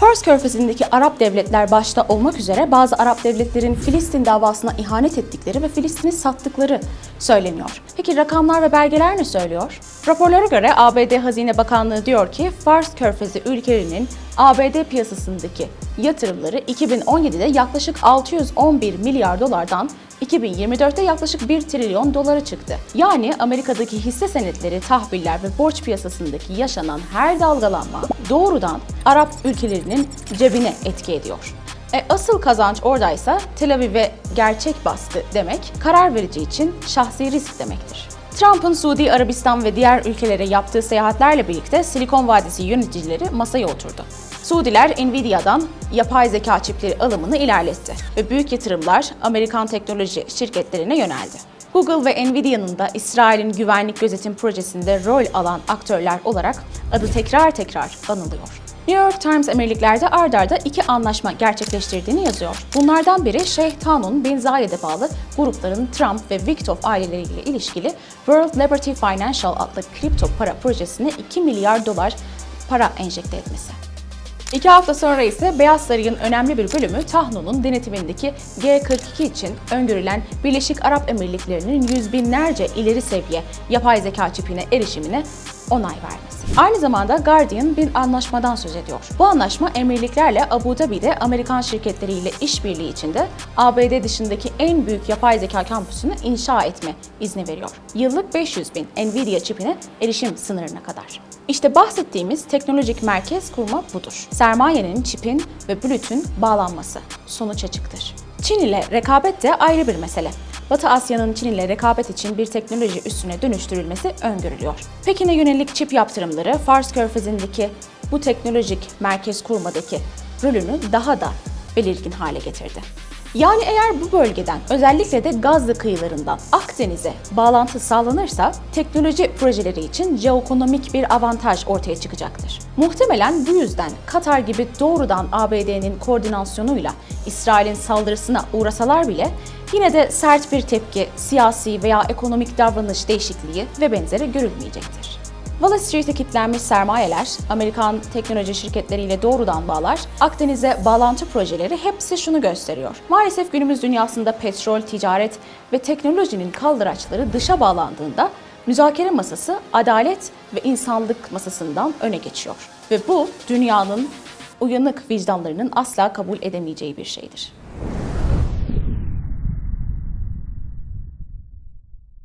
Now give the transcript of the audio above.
Fars Körfezi'ndeki Arap devletler başta olmak üzere bazı Arap devletlerin Filistin davasına ihanet ettikleri ve Filistin'i sattıkları söyleniyor. Peki rakamlar ve belgeler ne söylüyor? Raporlara göre ABD Hazine Bakanlığı diyor ki Fars Körfezi ülkelerinin ABD piyasasındaki yatırımları 2017'de yaklaşık 611 milyar dolardan 2024'te yaklaşık 1 trilyon dolara çıktı. Yani Amerika'daki hisse senetleri, tahviller ve borç piyasasındaki yaşanan her dalgalanma doğrudan Arap ülkelerinin cebine etki ediyor. E, asıl kazanç oradaysa Tel Aviv'e gerçek baskı demek, karar verici için şahsi risk demektir. Trump'ın Suudi Arabistan ve diğer ülkelere yaptığı seyahatlerle birlikte Silikon Vadisi yöneticileri masaya oturdu. Suudiler Nvidia'dan yapay zeka çipleri alımını ilerletti ve büyük yatırımlar Amerikan teknoloji şirketlerine yöneldi. Google ve Nvidia'nın da İsrail'in güvenlik gözetim projesinde rol alan aktörler olarak adı tekrar tekrar anılıyor. New York Times emirliklerde ard arda iki anlaşma gerçekleştirdiğini yazıyor. Bunlardan biri Şeyh Tanun bin Zayed'e bağlı grupların Trump ve Victof aileleriyle ilişkili World Liberty Financial adlı kripto para projesine 2 milyar dolar para enjekte etmesi. İki hafta sonra ise Beyaz Saray'ın önemli bir bölümü Tahno'nun denetimindeki G42 için öngörülen Birleşik Arap Emirlikleri'nin yüz binlerce ileri seviye yapay zeka çipine erişimine onay vermesi. Aynı zamanda Guardian bir anlaşmadan söz ediyor. Bu anlaşma emirliklerle Abu Dhabi'de Amerikan şirketleriyle işbirliği içinde ABD dışındaki en büyük yapay zeka kampüsünü inşa etme izni veriyor. Yıllık 500 bin Nvidia çipine erişim sınırına kadar. İşte bahsettiğimiz teknolojik merkez kurma budur. Sermayenin, çipin ve blütün bağlanması. Sonuç açıktır. Çin ile rekabet de ayrı bir mesele. Batı Asya'nın Çin ile rekabet için bir teknoloji üssüne dönüştürülmesi öngörülüyor. Pekin'e yönelik çip yaptırımları Fars Körfezi'ndeki bu teknolojik merkez kurmadaki rolünü daha da belirgin hale getirdi. Yani eğer bu bölgeden özellikle de Gazze kıyılarından Akdeniz'e bağlantı sağlanırsa teknoloji projeleri için jeoekonomik bir avantaj ortaya çıkacaktır. Muhtemelen bu yüzden Katar gibi doğrudan ABD'nin koordinasyonuyla İsrail'in saldırısına uğrasalar bile yine de sert bir tepki, siyasi veya ekonomik davranış değişikliği ve benzeri görülmeyecektir. Wall Street'e kilitlenmiş sermayeler, Amerikan teknoloji şirketleriyle doğrudan bağlar, Akdeniz'e bağlantı projeleri hepsi şunu gösteriyor. Maalesef günümüz dünyasında petrol, ticaret ve teknolojinin kaldıraçları dışa bağlandığında müzakere masası adalet ve insanlık masasından öne geçiyor. Ve bu dünyanın uyanık vicdanlarının asla kabul edemeyeceği bir şeydir.